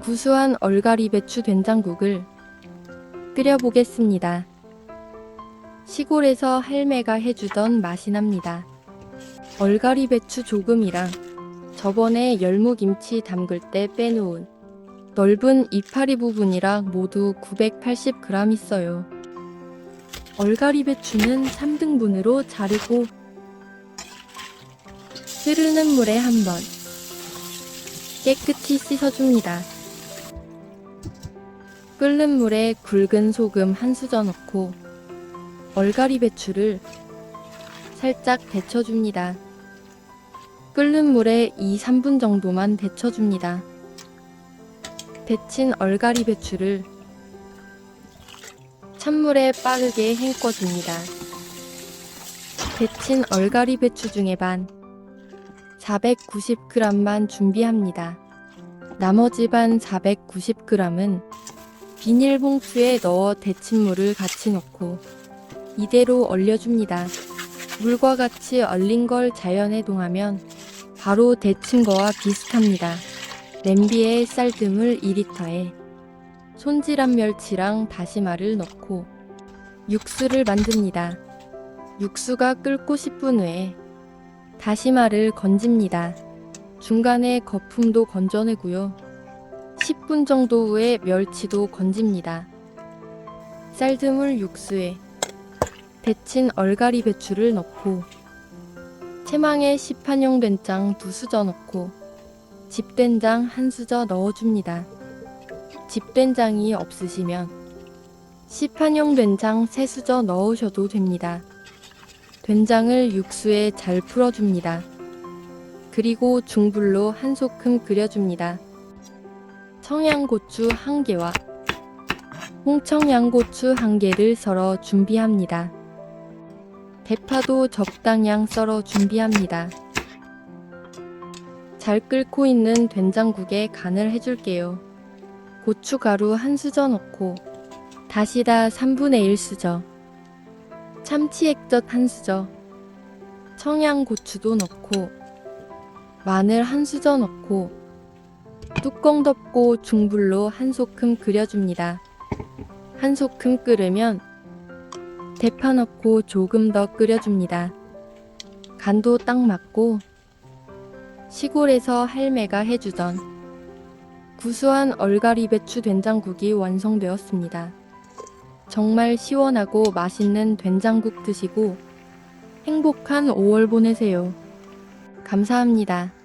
구수한 얼갈이 배추 된장국을 끓여보겠습니다. 시골에서 할매가 해주던 맛이 납니다. 얼갈이 배추 조금이랑 저번에 열무김치 담글 때 빼놓은 넓은 이파리 부분이랑 모두 980g 있어요. 얼갈이 배추는 3등분으로 자르고 흐르는 물에 한번 깨끗이 씻어줍니다. 끓는 물에 굵은 소금 한 수저 넣고 얼갈이 배추를 살짝 데쳐줍니다. 끓는 물에 2, 3분 정도만 데쳐줍니다. 데친 얼갈이 배추를 찬물에 빠르게 헹궈줍니다. 데친 얼갈이 배추 중에 반 490g만 준비합니다. 나머지 반 490g은 비닐봉투에 넣어 데친 물을 같이 넣고 이대로 얼려줍니다. 물과 같이 얼린 걸 자연에 동하면 바로 데친 거와 비슷합니다. 냄비에 쌀뜨물 2리터에 손질한 멸치랑 다시마를 넣고 육수를 만듭니다. 육수가 끓고 10분 후에 다시마를 건집니다. 중간에 거품도 건져내고요. 10분 정도 후에 멸치도 건집니다. 쌀뜨물 육수에 데친 얼갈이 배추를 넣고 채망에 시판용 된장 두 수저 넣고 집된장 한 수저 넣어줍니다. 집된장이 없으시면 시판용 된장 세 수저 넣으셔도 됩니다. 된장을 육수에 잘 풀어줍니다. 그리고 중불로 한 소끔 끓여줍니다. 청양고추 한 개와 홍청양고추 한 개를 썰어 준비합니다. 대파도 적당량 썰어 준비합니다. 잘 끓고 있는 된장국에 간을 해줄게요. 고춧가루 한 수저 넣고 다시다 3분의 1 수저 참치 액젓 한 수저 청양고추도 넣고 마늘 한 수저 넣고 뚜껑 덮고 중불로 한 소끔 끓여줍니다. 한 소끔 끓으면 대파 넣고 조금 더 끓여줍니다. 간도 딱 맞고 시골에서 할매가 해주던 구수한 얼갈이 배추 된장국이 완성되었습니다. 정말 시원하고 맛있는 된장국 드시고 행복한 5월 보내세요. 감사합니다.